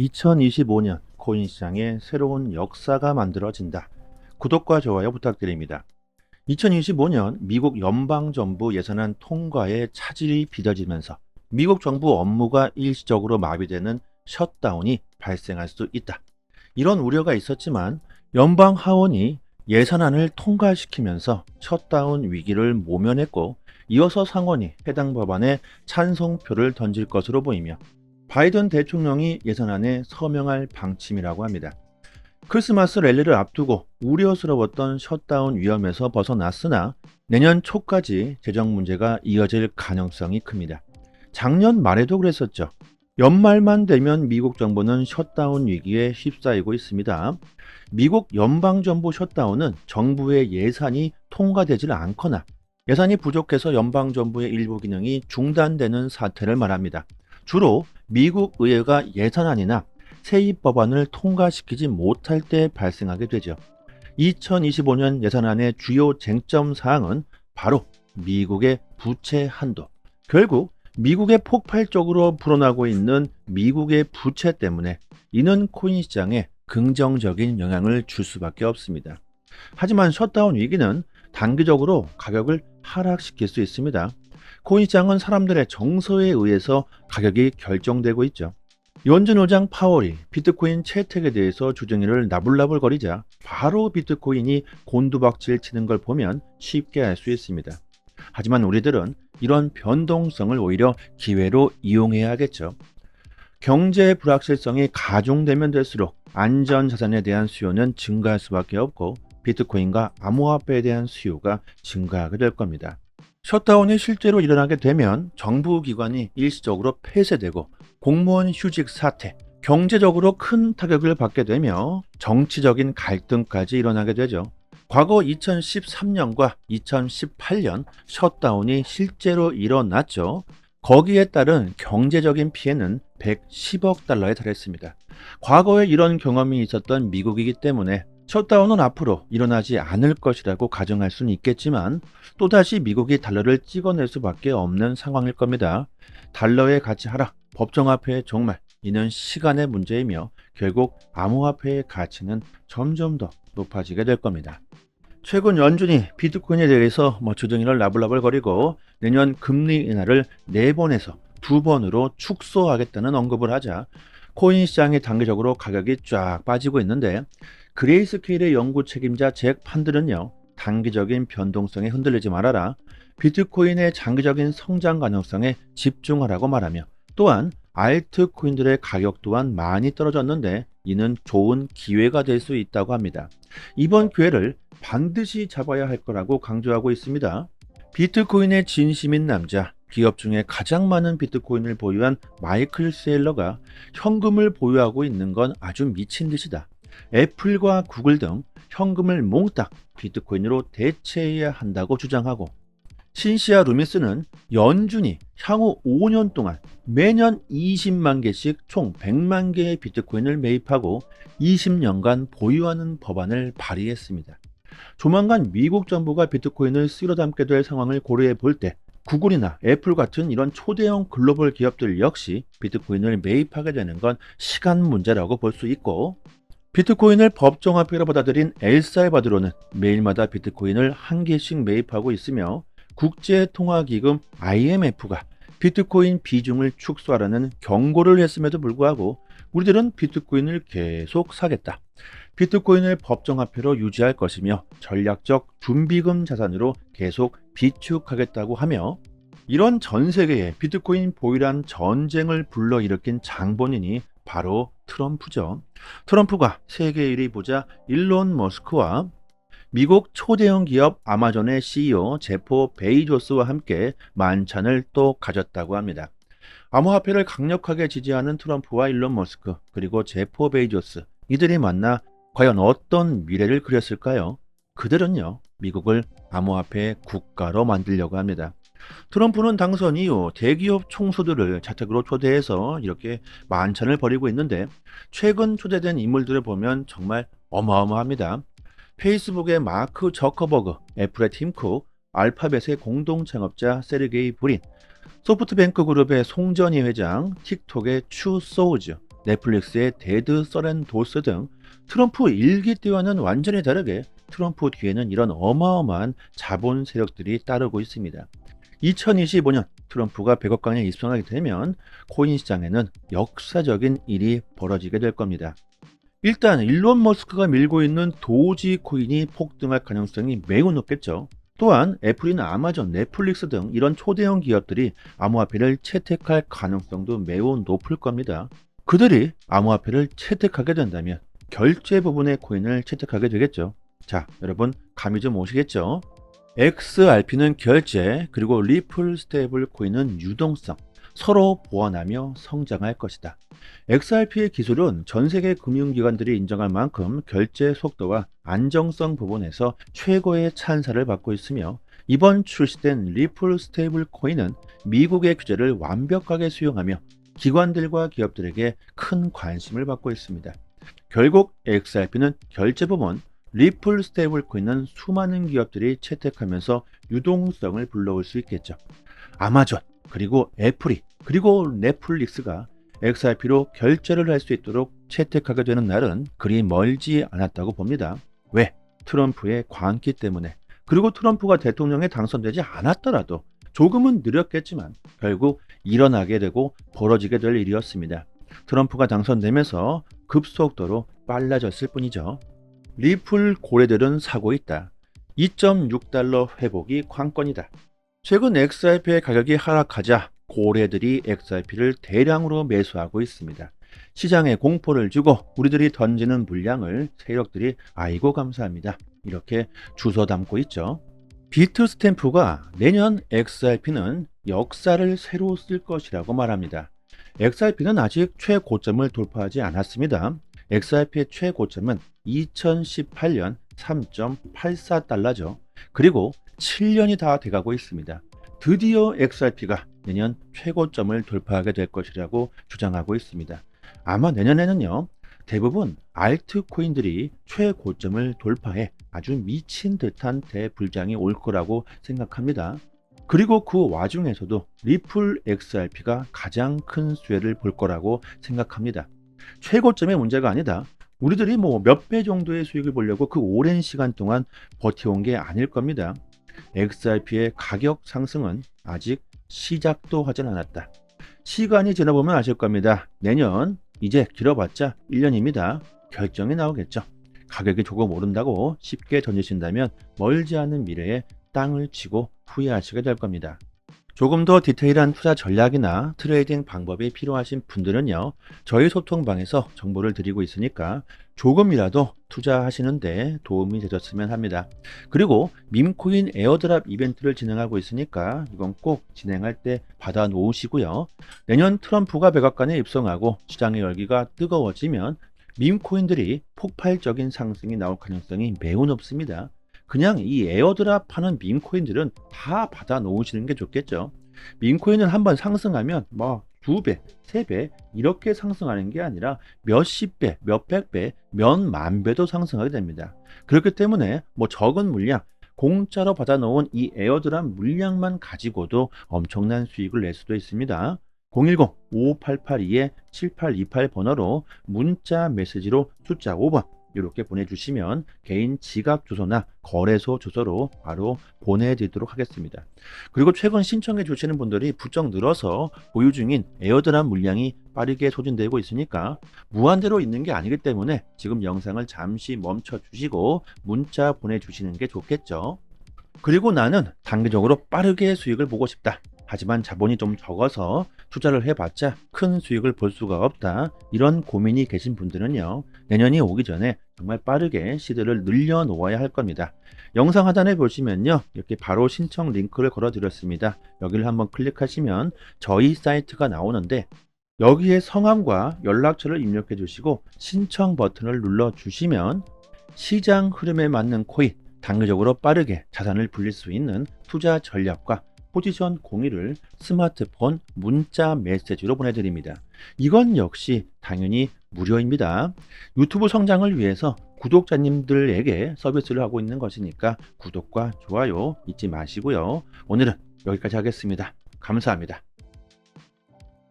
2025년 코인 시장에 새로운 역사가 만들어진다. 구독과 좋아요 부탁드립니다. 2025년 미국 연방정부 예산안 통과에 차질이 빚어지면서 미국 정부 업무가 일시적으로 마비되는 셧다운이 발생할 수 있다. 이런 우려가 있었지만 연방 하원이 예산안을 통과시키면서 셧다운 위기를 모면했고 이어서 상원이 해당 법안에 찬성표를 던질 것으로 보이며 바이든 대통령이 예산안에 서명할 방침이라고 합니다. 크리스마스 랠리를 앞두고 우려스러웠던 셧다운 위험에서 벗어났으나 내년 초까지 재정 문제가 이어질 가능성이 큽니다. 작년 말에도 그랬었죠. 연말만 되면 미국 정부는 셧다운 위기에 휩싸이고 있습니다. 미국 연방정부 셧다운은 정부의 예산이 통과되질 않거나 예산이 부족해서 연방정부의 일부 기능이 중단되는 사태를 말합니다. 주로 미국 의회가 예산안이나 세입 법안을 통과시키지 못할 때 발생하게 되죠. 2025년 예산안의 주요 쟁점 사항은 바로 미국의 부채 한도. 결국 미국의 폭발적으로 불어나고 있는 미국의 부채 때문에 이는 코인 시장에 긍정적인 영향을 줄 수밖에 없습니다. 하지만 셧다운 위기는 단기적으로 가격을 하락시킬 수 있습니다. 코인 시장은 사람들의 정서에 의해서 가격이 결정되고 있죠. 연준 의장 파월이 비트코인 채택에 대해서 주정의를 나불나불거리자 바로 비트코인이 곤두박질 치는 걸 보면 쉽게 알 수 있습니다. 하지만 우리들은 이런 변동성을 오히려 기회로 이용해야겠죠. 경제 불확실성이 가중되면 될수록 안전 자산에 대한 수요는 증가할 수밖에 없고 비트코인과 암호화폐에 대한 수요가 증가하게 될 겁니다. 셧다운이 실제로 일어나게 되면 정부 기관이 일시적으로 폐쇄되고 공무원 휴직 사태, 경제적으로 큰 타격을 받게 되며 정치적인 갈등까지 일어나게 되죠. 과거 2013년과 2018년 셧다운이 실제로 일어났죠. 거기에 따른 경제적인 피해는 110억 달러에 달했습니다. 과거에 이런 경험이 있었던 미국이기 때문에 셧다운은 앞으로 일어나지 않을 것이라고 가정할 수는 있겠지만 또다시 미국이 달러를 찍어낼 수밖에 없는 상황일 겁니다. 달러의 가치 하락, 법정화폐의 종말, 이는 시간의 문제이며 결국 암호화폐의 가치는 점점 더 높아지게 될 겁니다. 최근 연준이 비트코인에 대해서 뭐 주둥이를 나불나불거리고 내년 금리 인하를 4번에서 2번으로 축소하겠다는 언급을 하자 코인 시장이 단기적으로 가격이 쫙 빠지고 있는데 그레이스케일의 연구 책임자 잭 판들은요 단기적인 변동성에 흔들리지 말아라 비트코인의 장기적인 성장 가능성에 집중하라고 말하며 또한 알트코인들의 가격 또한 많이 떨어졌는데 이는 좋은 기회가 될 수 있다고 합니다. 이번 기회를 반드시 잡아야 할 거라고 강조하고 있습니다. 비트코인의 진심인 남자, 기업 중에 가장 많은 비트코인을 보유한 마이클 세일러가 현금을 보유하고 있는 건 아주 미친 듯이다. 애플과 구글 등 현금을 몽땅 비트코인으로 대체해야 한다고 주장하고 신시아 루미스는 연준이 향후 5년 동안 매년 20만 개씩 총 100만 개의 비트코인을 매입하고 20년간 보유하는 법안을 발의했습니다. 조만간 미국 정부가 비트코인을 쓸어 담게 될 상황을 고려해 볼 때 구글이나 애플 같은 이런 초대형 글로벌 기업들 역시 비트코인을 매입하게 되는 건 시간 문제라고 볼 수 있고 비트코인을 법정화폐로 받아들인 엘살바도르는 매일마다 비트코인을 한 개씩 매입하고 있으며 국제통화기금 IMF가 비트코인 비중을 축소하라는 경고를 했음에도 불구하고 우리들은 비트코인을 계속 사겠다. 비트코인을 법정화폐로 유지할 것이며 전략적 준비금 자산으로 계속 비축하겠다고 하며 이런 전 세계에 비트코인 보유란 전쟁을 불러일으킨 장본인이 바로 트럼프죠. 트럼프가 세계 1위 부자 일론 머스크와 미국 초대형 기업 아마존의 CEO 제포 베이조스와 함께 만찬을 또 가졌다고 합니다. 암호화폐를 강력하게 지지하는 트럼프와 일론 머스크 그리고 제포 베이조스 이들이 만나 과연 어떤 미래를 그렸을까요? 그들은요 미국을 암호화폐 국가로 만들려고 합니다. 트럼프는 당선 이후 대기업 총수들을 자택으로 초대해서 이렇게 만찬을 벌이고 있는데 최근 초대된 인물들을 보면 정말 어마어마합니다. 페이스북의 마크 저커버그, 애플의 팀쿡, 알파벳의 공동 창업자 세르게이 브린, 소프트뱅크 그룹의 송전희 회장, 틱톡의 추 소우즈, 넷플릭스의 데드 서렌 도스 등 트럼프 일기 때와는 완전히 다르게 트럼프 뒤에는 이런 어마어마한 자본 세력들이 따르고 있습니다. 2025년 트럼프가 100억 강에 입성하게 되면 코인 시장에는 역사적인 일이 벌어지게 될 겁니다. 일단 일론 머스크가 밀고 있는 도지 코인이 폭등할 가능성이 매우 높겠죠. 또한 애플이나 아마존, 넷플릭스 등 이런 초대형 기업들이 암호화폐를 채택할 가능성도 매우 높을 겁니다. 그들이 암호화폐를 채택하게 된다면 결제 부분의 코인을 채택하게 되겠죠. 자, 여러분 감이 좀 오시겠죠? XRP는 결제, 그리고 리플 스테이블 코인은 유동성, 서로 보완하며 성장할 것이다. XRP의 기술은 전 세계 금융기관들이 인정할 만큼 결제 속도와 안정성 부분에서 최고의 찬사를 받고 있으며 이번 출시된 리플 스테이블 코인은 미국의 규제를 완벽하게 수용하며 기관들과 기업들에게 큰 관심을 받고 있습니다. 결국 XRP는 결제 부분, 리플 스테이블 코인은 수많은 기업들이 채택하면서 유동성을 불러올 수 있겠죠. 아마존, 그리고 애플이, 그리고 넷플릭스가 XRP로 결제를 할 수 있도록 채택하게 되는 날은 그리 멀지 않았다고 봅니다. 왜? 트럼프의 광기 때문에. 그리고 트럼프가 대통령에 당선되지 않았더라도 조금은 느렸겠지만 결국 일어나게 되고 벌어지게 될 일이었습니다. 트럼프가 당선되면서 급속도로 빨라졌을 뿐이죠. 리플 고래들은 사고 있다. 2.6달러 회복이 관건이다. 최근 XRP의 가격이 하락하자 고래들이 XRP를 대량으로 매수하고 있습니다. 시장에 공포를 주고 우리들이 던지는 물량을 세력들이 아이고 감사합니다. 이렇게 주워 담고 있죠. 비트 스탬프가 내년 XRP는 역사를 새로 쓸 것이라고 말합니다. XRP는 아직 최고점을 돌파하지 않았습니다. XRP의 최고점은 2018년 3.84달러죠. 그리고 7년이 다 돼가고 있습니다. 드디어 XRP가 내년 최고점을 돌파하게 될 것이라고 주장하고 있습니다. 아마 내년에는요, 대부분 알트코인들이 최고점을 돌파해 아주 미친 듯한 대불장이 올 거라고 생각합니다. 그리고 그 와중에서도 리플 XRP가 가장 큰 수혜를 볼 거라고 생각합니다. 최고점의 문제가 아니다. 우리들이 뭐 몇 배 정도의 수익을 보려고 그 오랜 시간 동안 버텨온 게 아닐 겁니다. XRP의 가격 상승은 아직 시작도 하진 않았다. 시간이 지나보면 아실 겁니다. 내년 이제 길어봤자 1년입니다. 결정이 나오겠죠. 가격이 조금 오른다고 쉽게 던지신다면 멀지 않은 미래에 땅을 치고 후회하시게 될 겁니다. 조금 더 디테일한 투자 전략이나 트레이딩 방법이 필요하신 분들은요, 저희 소통방에서 정보를 드리고 있으니까 조금이라도 투자하시는데 도움이 되셨으면 합니다. 그리고 밈코인 에어드랍 이벤트를 진행하고 있으니까 이건 꼭 진행할 때 받아 놓으시고요. 내년 트럼프가 백악관에 입성하고 시장의 열기가 뜨거워지면 밈코인들이 폭발적인 상승이 나올 가능성이 매우 높습니다. 그냥 이 에어드랍 하는 밈코인들은 다 받아 놓으시는 게 좋겠죠. 밈코인은 한번 상승하면 뭐 두 배, 세 배 이렇게 상승하는 게 아니라 몇십 배, 몇백 배, 몇 만 배도 상승하게 됩니다. 그렇기 때문에 뭐 적은 물량, 공짜로 받아 놓은 이 에어드랍 물량만 가지고도 엄청난 수익을 낼 수도 있습니다. 010-5588-7828 번호로 문자 메시지로 숫자 5번 이렇게 보내주시면 개인 지갑 주소나 거래소 주소로 바로 보내드리도록 하겠습니다. 그리고 최근 신청해 주시는 분들이 부쩍 늘어서 보유 중인 에어드랍 물량이 빠르게 소진되고 있으니까 무한대로 있는 게 아니기 때문에 지금 영상을 잠시 멈춰 주시고 문자 보내주시는 게 좋겠죠. 그리고 나는 단기적으로 빠르게 수익을 보고 싶다. 하지만 자본이 좀 적어서 투자를 해봤자 큰 수익을 볼 수가 없다. 이런 고민이 계신 분들은요. 내년이 오기 전에 정말 빠르게 시드를 늘려 놓아야 할 겁니다. 영상 하단에 보시면요. 이렇게 바로 신청 링크를 걸어 드렸습니다. 여기를 한번 클릭하시면 저희 사이트가 나오는데 여기에 성함과 연락처를 입력해 주시고 신청 버튼을 눌러 주시면 시장 흐름에 맞는 코인 단기적으로 빠르게 자산을 불릴 수 있는 투자 전략과 포지션 공유를 스마트폰 문자 메시지로 보내드립니다. 이건 역시 당연히 무료입니다. 유튜브 성장을 위해서 구독자님들에게 서비스를 하고 있는 것이니까 구독과 좋아요 잊지 마시고요. 오늘은 여기까지 하겠습니다. 감사합니다.